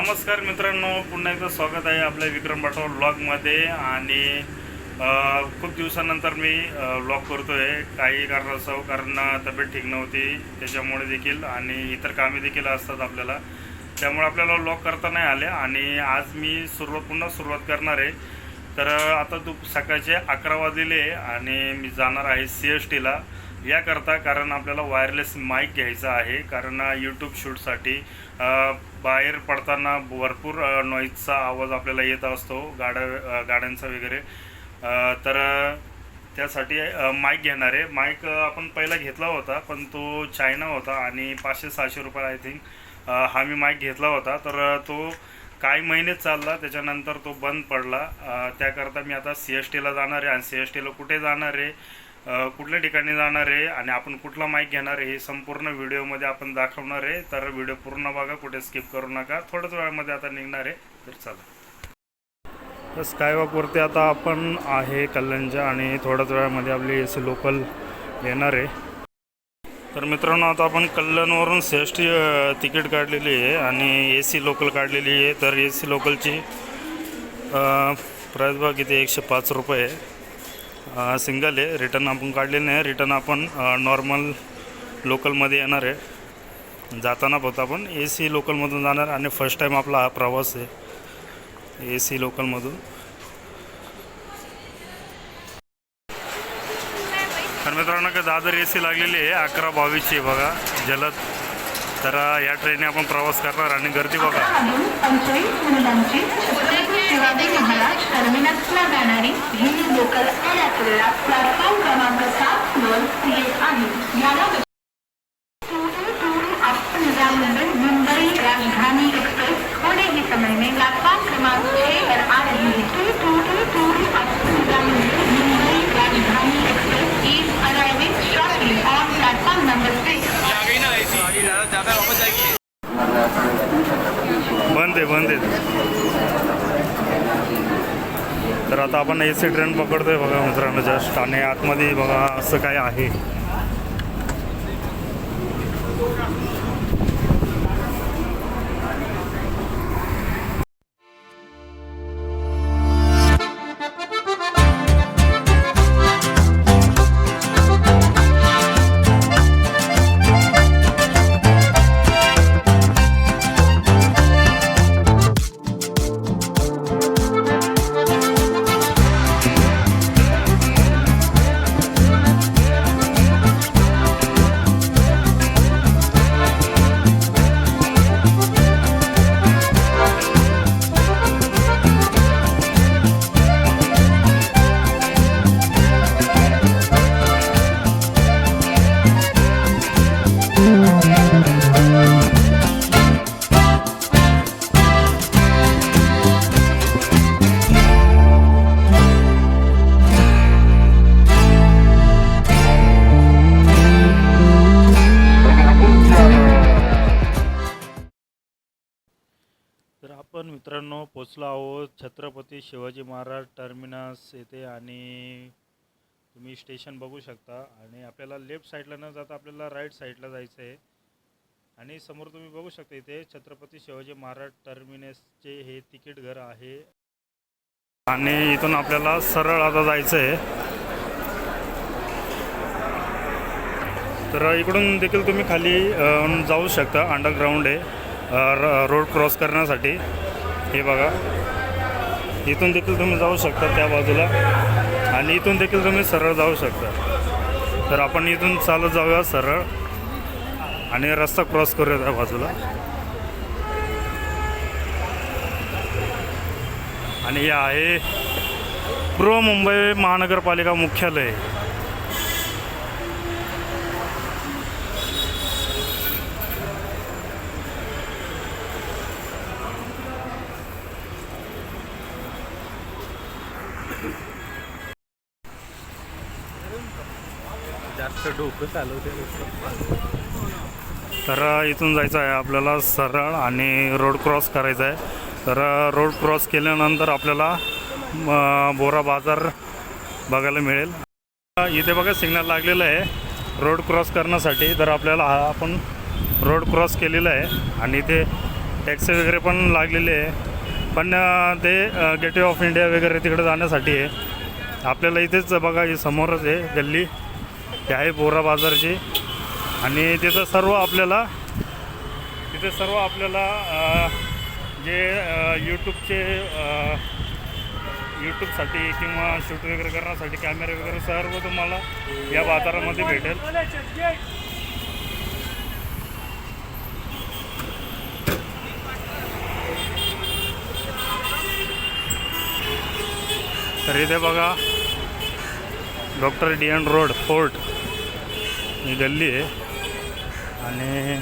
नमस्कार मित्रांनो पुन्हा एकदा स्वागत आहे आपल्या विक्रम राठोड ब्लॉगमध्ये आणि खूप दिवसानंतर मी ब्लॉग करतो आहे काही कारणास्तव कारण तब्येत ठीक नव्हती. त्याच्यामुळे देखील आणि इतर कामे देखील असतात आपल्याला. त्यामुळे आपल्याला ब्लॉग करता नाही आले. आणि आज मी सुरुवात पुन्हा सुरुवात करणार आहे. तर आता दुप सकाळचे अकरा वाजलेले आहे. आणि मी जाणार आहे सी एस टीला याकरता कारण आपल्याला वायरलेस माईक घ्यायचा आहे. कारण यूट्यूब शूटसाठी बाहेर पडताना भरपूर नॉईजचा आवाज आपल्याला येत असतो. गाड्या गाड्यांचा वगैरे. तर त्यासाठी माईक घेणार आहे. माईक आपण पहिला घेतला होता पण तो चायना होता आणि पाचशे सहाशे रुपये आय थिंक हा मी माईक घेतला होता. तर तो काही महिने चालला त्याच्यानंतर तो बंद पडला. त्याकरता मी आता सी एस टीला जाणार आहे आणि सी एस टीला कुठे जाणार आहे? कुठल्या ठिकाणी जाणार आहे आणि आपण कुठला माईक घेणार आहे हे संपूर्ण व्हिडिओमध्ये आपण दाखवणार आहे. तर व्हिडिओ पूर्ण बघा कुठे स्किप करू नका. थोड्याच वेळामध्ये आता निघणार आहे तर चला. तर स्कायवॉकवरती आता आपण आहे कल्याणच्या आणि थोड्याच वेळामध्ये आपली ए सी लोकल येणार आहे. तर मित्रांनो आता आपण कल्याणवरून सी तिकीट काढलेली आहे आणि ए सी लोकल काढलेली आहे. तर ए सी लोकलची प्राईस बघ किती एकशे पाच रुपये आहे. सिंगल आहे. रिटर्न आपण काढलेलं नाही. रिटर्न आपण नॉर्मल लोकलमध्ये येणार आहे. जाताना फक्त आपण. ए सी लोकलमधून जाणार आणि फर्स्ट टाईम आपला हा प्रवास आहे. ए सी लोकलमधून. तर मित्रांनो का दादर ए सी लागलेली आहे. अकरा बावीसची आहे बघा. जलद. तर या ट्रेनने आपण प्रवास करणार आणि गर्दी बघा अजून पंचवीस मिनिटांची छत्रपती शिवाजी महाराज टर्मिनसला जाणारी ही लोकल आपल्याला प्लॅटफॉर्म क्रमांक सात वर येत आहे याला मुंबई मुंबई राजधानी एक्सप्रेस थोड़े ही समय में प्लेटफॉर्म क्रमांक छह पर आ रही है two two two two Mumbai Mumbai Rajdhani express is arriving shortly on platform number six आ गई ना ऐसी आगे ज़्यादा ज़्यादा वापस जाएगी बंद आहे बंद आहे तर ए सी ट्रेन पकडतोय बघा मित्रांनो जस्ट आणि आतमध्ये बघा असं काय आहे. छत्रपती शिवाजी महाराज टर्मिनस येथे आणि तुम्ही स्टेशन बघू शकता. आणि आपल्याला लेफ्ट साईडला न जाता आपल्याला राईट साईडला जायचं आहे. आणि समोर तुम्ही बघू शकता इथे छत्रपती शिवाजी महाराज टर्मिनसचे हे तिकीट घर आहे. आणि इथून आपल्याला सरळ आता जायचं आहे तर इकडून देखील तुम्ही खाली जाऊ शकता. अंडरग्राऊंड आहे. रोड क्रॉस करण्यासाठी. हे बघा. इथून देखील तुम्ही जाऊ शकता त्या बाजूला. आणि इथून देखील तुम्ही सरळ जाऊ शकता. तर आपण इथून चालत जाऊया सरळ. आणि रस्ता क्रॉस करूया त्या बाजूला. आणि हे आहे पूर्व मुंबई महानगरपालिका मुख्यालय. डोकं चालवते तर इथून जायचं आहे आपल्याला सरळ आणि रोड क्रॉस करायचा आहे. तर रोड क्रॉस केल्यानंतर आपल्याला बोरा बाजार बघायला मिळेल. इथे बघा सिग्नल लागलेलं आहे रोड क्रॉस करण्यासाठी. तर आपल्याला हा आपण रोड क्रॉस केलेला आहे आणि इथे टॅक्सी वगैरे पण लागलेले आहे. पण ते गेटवे ऑफ इंडिया वगैरे तिकडे जाण्यासाठी आहे. आपल्याला इथेच बघा समोरच आहे गल्ली. ते आहे बोरा बाजारचे. आणि तिथं सर्व आपल्याला तिथे सर्व आपल्याला जे यूट्यूबचे यूट्यूबसाठी किंवा शूट वगैरे करण्यासाठी कॅमेरे वगैरे सर्व तुम्हाला या बाजारामध्ये भेटेल. तर इथे बघा doctor D N road fort ही गल्ली आहे. आणि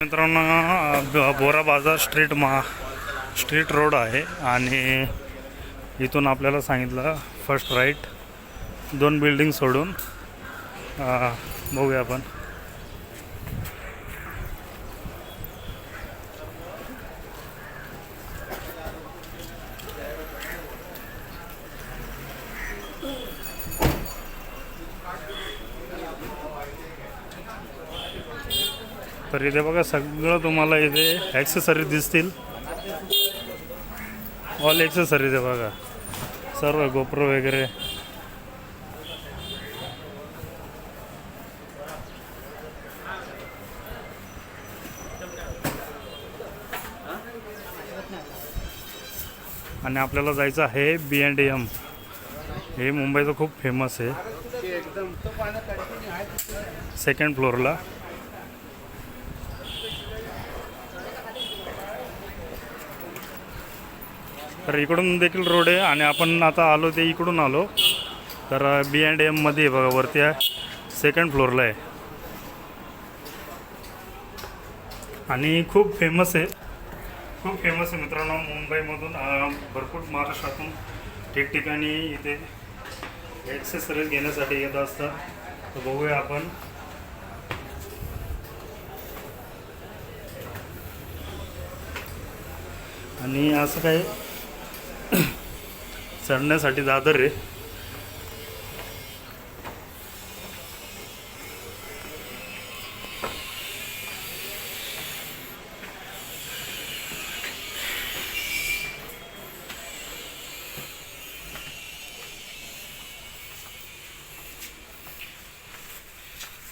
मित्रांनो बोरा बाजार स्ट्रीट महा स्ट्रीट रोड आहे. आणि इथून आपल्याला सांगितलं फर्स्ट राईट दोन बिल्डिंग सोडून बघूया आपण. तर इथे बघा सगळं तुम्हाला इथे ॲक्सेसरीज दिसतील. ऑल ॲक्सेसरीज आहे बघा. सर्व गोप्रो वगैरे. आणि आपल्याला जायचं आहे बी अँड एम हे मुंबईचं खूप फेमस आहे. सेकंड फ्लोअरला तर इकडून देखील रोड आहे आणि आपण आता आलो ते इकडून आलो. तर बी अँड एममध्ये बघा वरती आहे. सेकंड फ्लोअरला आहे. आणि खूप फेमस आहे. खूप फेमस आहे मित्रांनो मुंबईमधून भरपूर महाराष्ट्रातून ठिकठिकाणी इथे ॲक्सेसरीज घेण्यासाठी येत असतात. तर बघूया आपण. आणि असं काही चढण्यासाठी दादर रे.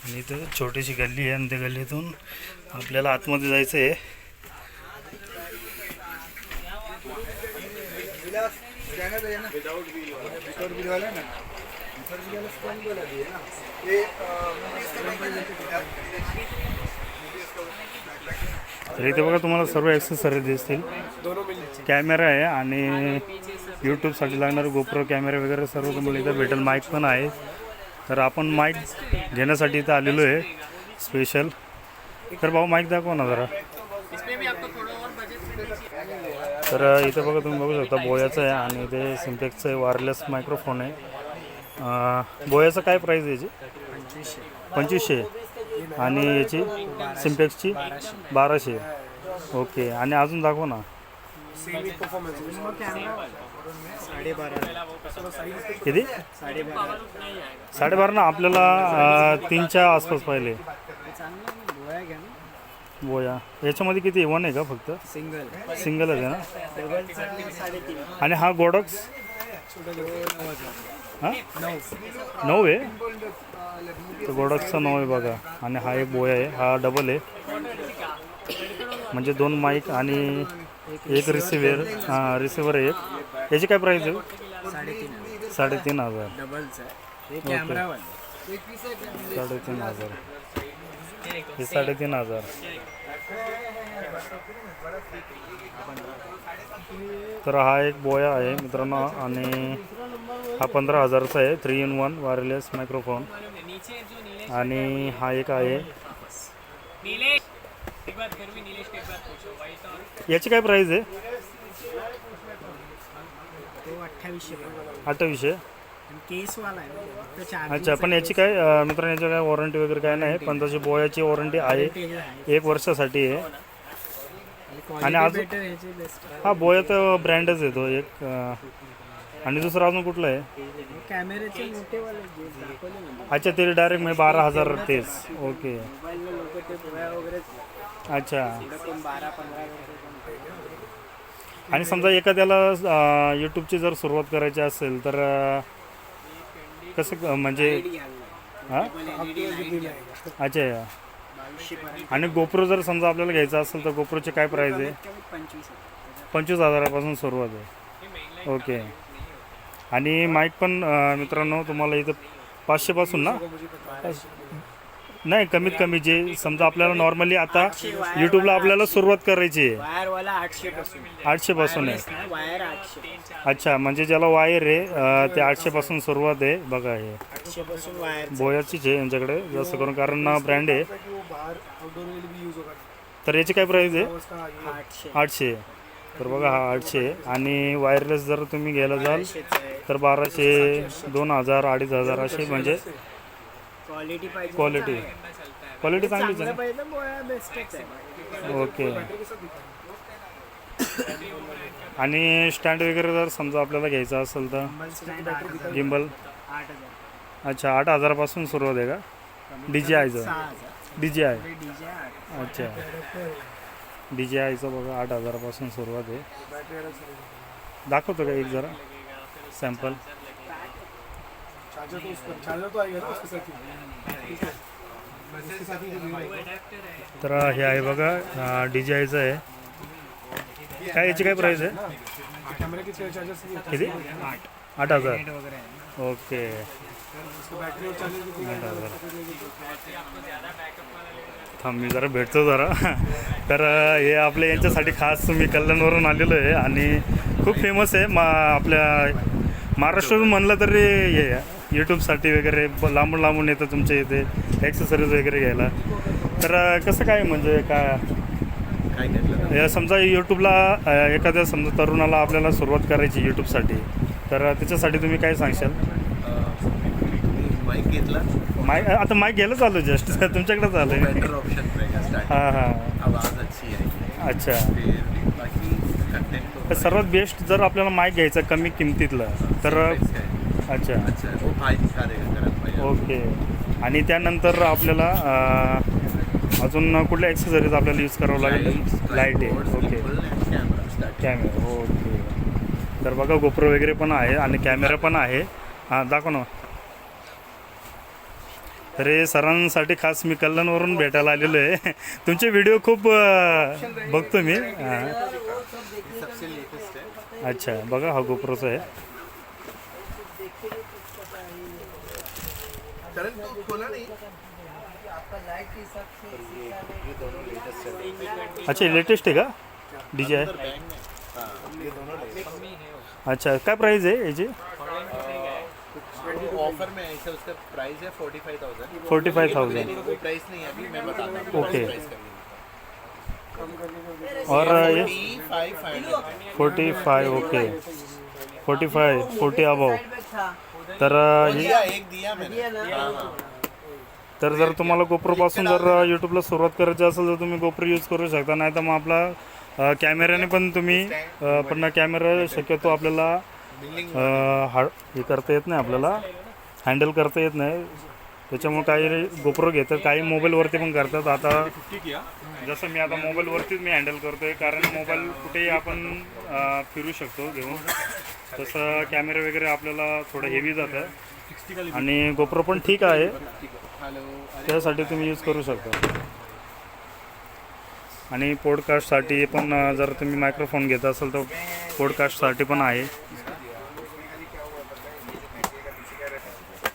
आणि इथं छोटीशी गल्ली आहे आणि त्या गल्लीतून आपल्याला आतमध्ये जायचं आहे. तर इथे बघा तुम्हाला सर्व ॲक्सेसरी दिसतील. कॅमेरा आहे आणि यूट्यूबसाठी लागणारे गोप्रो कॅमेरे वगैरे सर्व तुम्हाला इथं भेटेल. माईक पण आहे. तर आपण माईक घेण्यासाठी इथं आलेलो आहे. स्पेशल तर भाऊ माईक दाखवा ना जरा. तर इथं बघा तुम्ही बघू शकता बोयाचं आहे आणि इथे सिम्टेक्सचं आहे वायरलेस मायक्रोफोन आहे. बोयाचं काय प्राईस आहे याची? पंचवीसशे. आणि याची सिम्टेक्सची बाराशे. ओके. आणि अजून दाखव ना. किती? साडेबारा. ना आपल्याला तीनच्या आसपास पाहिले. बोया याच्यामध्ये किती वन आहे का फक्त? सिंगल सिंगलच आहे ना? साडेतीन आणि हा गोडक्स हां? नऊ आहे? तर गोडक्सचा नऊ आहे बघा. आणि हा एक बोया आहे. हा डबल आहे. म्हणजे दोन माईक आणि एक रिसिव्हर हां रिसिव्हर आहे एक. याची काय प्राईस आहे? साडेतीन साडेतीन हजार डबलच आहे. हे कॅमेरा वाला. साडेतीन हजार. हे साडेतीन हजार. तर हा एक बोया आहे मित्रांनो आणि हा पंधरा हजारचा आहे three in one wireless microphone आणि हा एक आहे. याची काय प्राईस आहे? तो अठ्ठावीसशे? आहे अच्छा पण याची काय अं, मित्रांनो याची काय वॉरंटी वगैरे काय नाही पण तशी बोयाची वॉरंटी आहे. एक वर्षासाठी आहे. आणि आणि अजून- ह्याची. हा बोया तर ब्रँडच येतो एक अं, आणि दुसरा अजून कुठला आहे? हे कॅमेऱ्याचे मोठे वाले जे दाखवले अच्छा ते डायरेक्ट मी बारा हजार तेच. ओके मोबाईलला लोक ते पोया वगैरे अच्छा. बारा पंधरा आणि समजा एखाद्याला अं, यूट्यूबची जर सुरुवात करायची असेल तर अं, कसं क- म्हणजे हां? अच्छा आणि गोप्रो जर समजा आपल्याला घ्यायचा असेल तर गोप्रोचे काय प्राईज आहे? पंचवीस हजारापासून सुरुवात आहे. ओके. आणि माईक पण मित्रांनो तुम्हाला इथं पाचशेपासून ना? नाही कमीत कमी जे समजा आपल्याला नॉर्मली आता यूट्यूबला आपल्याला सुरुवात करायची आहे. वायर वाला आठशे पासून आठशेपासून आहे वायर आठशे. अच्छा म्हणजे ज्याला वायर आहे अं, ते आठशेपासून सुरुवात आहे. बघा हे. आठशे पासून वायर बोयाचीच आहे यांच्याकडे जास्त करून कारण ब्रँड आहे. तर याची काय प्राईस आहे? आठशे. आठशे. तर बघा हा आठशे आहे. आणि वायरलेस जर तुम्ही घ्यायला जाल आठशेचं आहे. तर बाराशे दोन हजार अडीच हजार असे म्हणजे क्वालिटी पाहिजे क्वालिटी क्वालिटी चांगलीच चांगलं आहे पाहिजे बेस्टच आहे. ओके आणि स्टँड वगैरे जर समजा आपल्याला घ्यायचा असेल तर? स्टँड आठ हजार. गिम्बल आठ हजार. अच्छा आठ हजारापासून सुरुवात आहे का? डी जी आयचं सहा हजार. डी जी आय आठ अच्छा. डी जी आयचं बघा आठ हजारापासून सुरुवात आहे. दाखवतो का एक जरा? सॅम्पल तर हे आहे बघा डी जी आयचं आहे. काय याची काय प्राईस आहे? किती आठ हजार. ओके. थांब मी जरा भेटतो जरा. तर हे आपल्या यांच्यासाठी खास मी कल्याणवरून आलेलो आहे आणि खूप फेमस आहे. मा आपल्या महाराष्ट्रातून म्हणलं तरी हे यूट्यूबसाठी वगैरे लांबून लांबून येतं तुमच्या इथे ॲक्सेसरीज वगैरे घ्यायला. तर कसं काय म्हणजे काय काय घेतलं समजा यूट्यूबला एखाद्या समजा तरुणाला आपल्याला सुरुवात करायची यूट्यूबसाठी तर त्याच्यासाठी तुम्ही काय सांगशाल? माईक घेतला. माईक आता माईक घ्यायला चालू जस्ट तुमच्याकडे चालू आहे. ऑप्शन हां हां. आवाज़ अच्छी सर्वात बेस्ट जर आपल्याला माईक घ्यायचा कमी किमतीतलं तर अच्छा. अच्छा ओके. आणि त्यानंतर आपल्याला अं, अजून कुठल्या ॲक्सेसरीज आपल्याला यूज करावं लागेल? लाइट आहे. ओके. Camera okay. तर बघा गोप्रो वगैरे पण आहे आणि कॅमेरा पण आहे. हां दाखव ना. तर हे सरांसाठी खास मी कल्याणवरून भेटायला आलेलो आहे. तुमचे व्हिडिओ खूप अं, बघतो मी. हां. सबसे लेटेस्ट अच्छा बघा हा गोप्रोचा आहे. करण तो खोला नहीं। ये लेटेस्ट है अच्छा लेटेस्ट आहे का? डी जे आहे बैंक में हाँ? ये दोनों अच्छा काय आहे याची ऑफ़र में ऐसे उसका प्राइस है forty five thousand forty five thousand price नहीं है अभी मैं बताता हूँ। Okay. और ये forty five okay forty five forty above तर अं, हे- दिया एक दिया मैंने तर जर तुम्हाला गोप्रोपासून जर यूट्यूबला सुरुवात करायची असेल तर तुम्ही गोप्रो यूज करू शकता. नाही तर मग आपला कॅमेऱ्याने पण तुम्ही पण कॅमेरा शक्यतो आपल्याला अं, हा हे करता येत नाही आपल्याला. हँडल करता येत नाही. त्याच्यामुळे काही गोप्रो घेतात काही मोबाईलवरती पण करतात. आता जसं मी आता मोबाईलवरतीच मी हँडल करतोय. कारण मोबाईल कुठेही आपण फिरू शकतो घेऊन. तसं कॅमेरा वगैरे आपल्याला थोडं हेवी जातं. आणि गोप्रो पण ठीक आहे. त्यासाठी तुम्ही यूज करू शकता. आणि पॉडकास्टसाठी पण जर तुम्ही मायक्रोफोन घेत असाल तर पॉडकास्टसाठी पण आहे.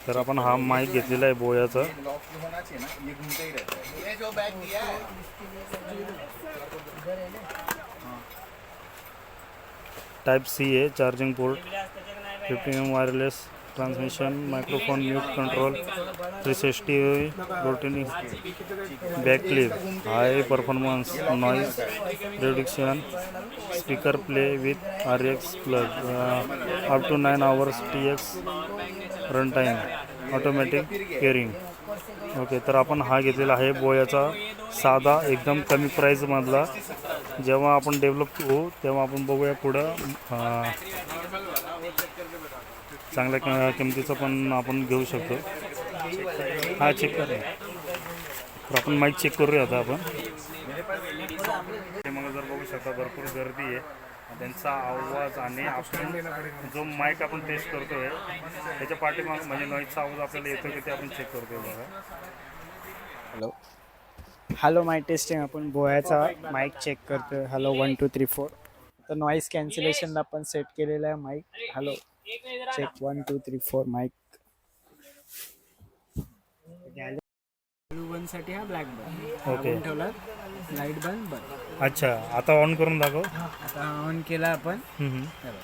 तर आपण हा माईक घेतलेला आहे बोयाचा लॉक होना चाहिए ना ये घूमते ही रहता है ये जो बैग दिया है टाईप सी आहे charging port fifty M wireless transmission microphone mute control three sixty rotating back clip high performance noise reduction speaker play with R X plug up to nine hours T X run time automatic caring okay तर आपण हा घेतलेला आहे बोयाचा साधा एकदम कमी प्राईजमधला जेव्हा आपण डेव्हलप होऊ तेव्हा आपण बघूया पुढं. चांगल्या किमतीचं पण आपण घेऊ शकतो. हा चेक कर. तर आपण माईक चेक करूया आता आपण. ते मग जर बघू शकता भरपूर गर्दी आहे. त्यांचा आवाज आणि आपण जो माईक आपण टेस्ट करतोय त्याच्या पाठीमाग म्हणजे नॉईजचा आवाज आपल्याला येतो की ते आपण चेक करतोय बघा. हॅलो माईक टेस्टिंग आपण बोयाचा माईक चेक करतोय. Hello one two three four तर नॉईस कॅन्सलेशनला आपण सेट केलेला आहे mic hello check one two three four mic blue बनसाठी हा ब्लॅक बन ओके ठेवला लाइट बन बन अच्छा आता ऑन करून दाखव. आता ऑन केला आपण. हम्म.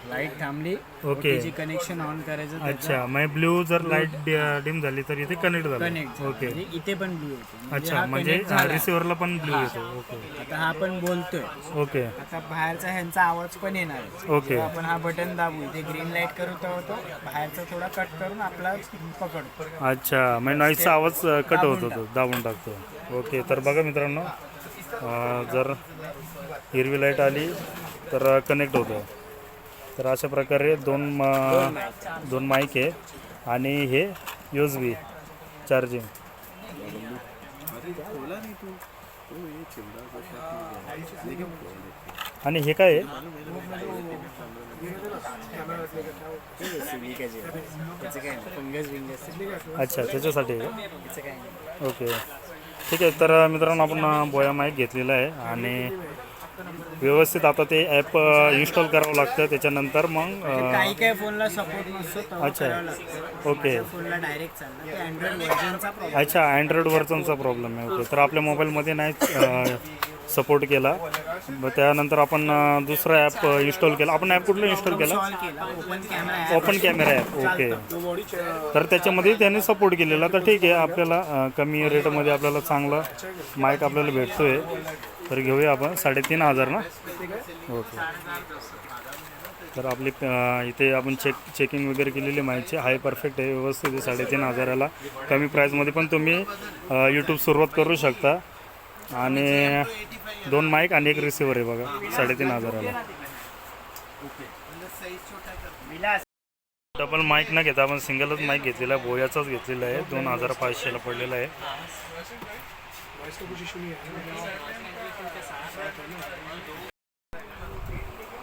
लाइट थांबली. ओके. कनेक्शन ऑन करायचं अच्छा मग ब्ल्यू जर लाइट डिम झाली तर इथे कनेक्ट झालं. कनेक्ट ओके इथे पण ब्लू येतो. अच्छा म्हणजे रिसिव्हरला पण ब्ल्यू येतो. ओके आता हा आपण बोलतोय. ओके आता बाहेरचा ह्यांचा आवाज पण येणार आहे. ओके जेव्हा आपण हा बटन दाबू इथे ग्रीन लाइट करू तेव्हा तो बाहेरचा थोडा कट करून आपला पकडतो. अच्छा म्हणजे नॉईजचा आवाज कट होत होतो. दाबून टाकतो. ओके तर बघा मित्रांनो जर हिरवी लाइट आली तर कनेक्ट होतं. तर अशा प्रकारे दोन म- दोन माईक आहे आणि हे यूज बी चार्जिंग आणि हे काय अच्छा त्याच्यासाठी ओके. ठीक आहे तर मित्रांनो आपण बोया माईक घेतलेला आहे आणि व्यवस्थित आता ते ॲप इन्स्टॉल करावं लागतं. त्याच्यानंतर मग अं, काही काही फोनला सपोर्ट नसतो अच्छा. ओके. फोनला डायरेक्ट चालणार अच्छा अँड्रॉइड व्हर्जनचा प्रॉब्लेम आहे. ओके. तर आपल्या मोबाईलमध्ये नाही सपोर्ट केला. मग त्यानंतर आपण दुसरा ॲप इन्स्टॉल केला. आपण ॲप कुठलं इन्स्टॉल केला? ओपन कॅमेरा ॲप ओके तर त्याच्यामध्ये त्याने सपोर्ट केलेला. तर ठीक आहे आपल्याला कमी रेटमध्ये आपल्याला चांगला माईक आपल्याला भेटतोय. तर घेऊया आपण. साडेतीन हजार ना? ओके तर आपली इथे आपण चेक चेकिंग वगैरे केलेली माहिती आहे परफेक्ट आहे. व्यवस्थित आहे. साडेतीन हजाराला. कमी प्राईजमध्ये पण तुम्ही यूट्यूब सुरुवात करू शकता. आणि दोन माईक आणि एक रिसिव्हर आहे बघा साडेतीन हजाराला. डबल माईक न घेता आपण सिंगलच माईक घेतलेला आहे बोयाचाच घेतलेला आहे दोन हजार पाचशेला पडलेला आहे.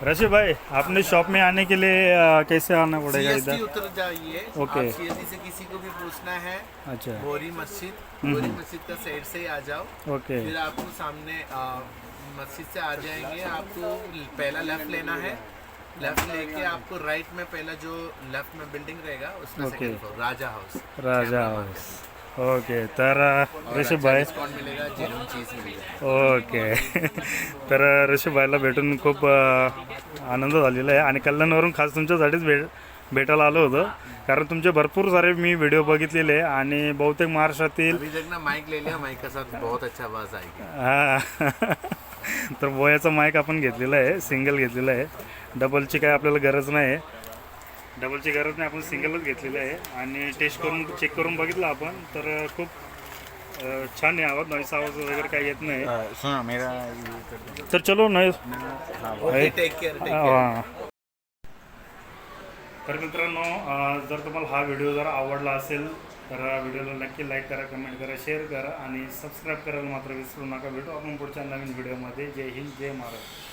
रशी भाई अपने शॉप में आने के लिए अ, कैसे आना पड़ेगा इधर? उतर जाइए। ओके। आप से किसी को भी पूछना है अच्छा। बोरी मस्जिद बोरी मस्जिद का साइड से ही आ जाओ। ओके फिर आपको सामने मस्जिद से आ जाएँगे। आपको पहला लेफ़्ट लेना है। लेफ़्ट लेके आपको राइट में पहला जो लेफ़्ट में बिल्डिंग रहेगा उसमें। Raja house Raja house okay तर ऋषभ भाई ओके. तर ऋषभ भाईला भेटून खूप आनंद झालेला आहे आणि कल्याणवरून खास तुमच्यासाठीच भेट भेटायला आलो होतो. कारण तुमचे भरपूर सारे मी व्हिडिओ बघितलेले आहे आणि बहुतेक महाराष्ट्रातील अभी तक ना माइक ले लिया माइक के साथ बहुत अच्छा आवाज आएगी हा. तर बोयाचा माईक आपण घेतलेला आहे सिंगल घेतलेला आहे. डबलची काय आपल्याला गरज नाही आहे. डबलची गरज नाही आपण सिंगलच घेतलेलं आहे. आणि टेस्ट करून चेक करून बघितलं आपण तर खूप अ, छान आहे आवाज नॉईस आवाज वगैरे काही येत नाही. सुना मेरा तर चलो noise okay take care take हा. तर मित्रांनो अ, जर तुम्हाला हा व्हिडिओ जर आवडला असेल तर व्हिडिओला नक्की लाईक करा कमेंट करा शेअर करा आणि सबस्क्राईब करायला मात्र विसरू नका. भेटू आपण पुढच्या नवीन व्हिडिओमध्ये. जय हिंद जय महाराष्ट्र.